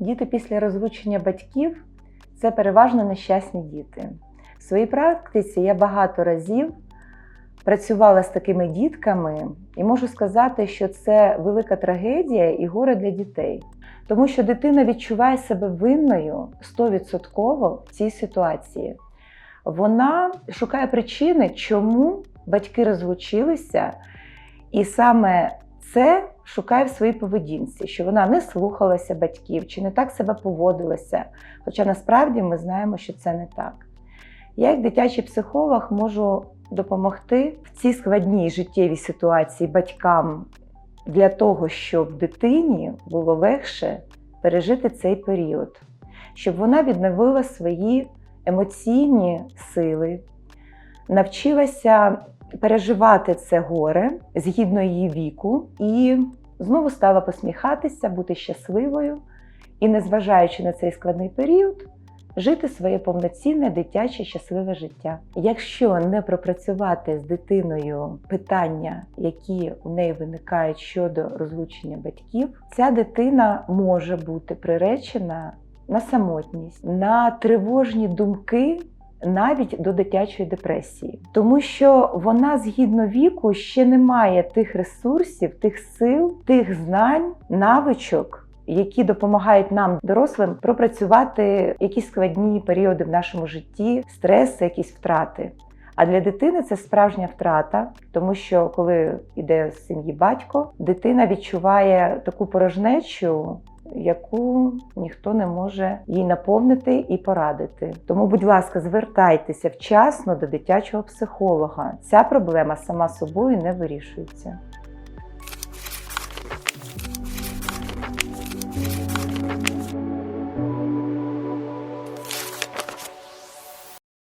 Діти після розлучення батьків це переважно нещасні діти. В своїй практиці я багато разів працювала з такими дітками і можу сказати, що це велика трагедія і горе для дітей. Тому що дитина відчуває себе винною 100% в цій ситуації. Вона шукає причини, чому батьки розлучилися, і саме це шукає в своїй поведінці, що вона не слухалася батьків чи не так себе поводилася. Хоча насправді ми знаємо, що це не так. Я, як дитячий психолог, можу допомогти в цій складній життєвій ситуації батькам для того, щоб дитині було легше пережити цей період, щоб вона відновила свої емоційні сили, навчилася переживати це горе згідно її віку, і знову стала посміхатися, бути щасливою і, незважаючи на цей складний період, жити своє повноцінне дитяче щасливе життя. Якщо не пропрацювати з дитиною питання, які у неї виникають щодо розлучення батьків, ця дитина може бути приречена на самотність, на тривожні думки. Навіть до дитячої депресії, тому що вона згідно віку ще не має тих ресурсів, тих сил, тих знань, навичок, які допомагають нам, дорослим, пропрацювати якісь складні періоди в нашому житті, стреси, якісь втрати. А для дитини це справжня втрата, тому що коли йде з сім'ї батько, дитина відчуває таку порожнечу, яку ніхто не може їй наповнити і порадити. Тому, будь ласка, звертайтеся вчасно до дитячого психолога. Ця проблема сама собою не вирішується.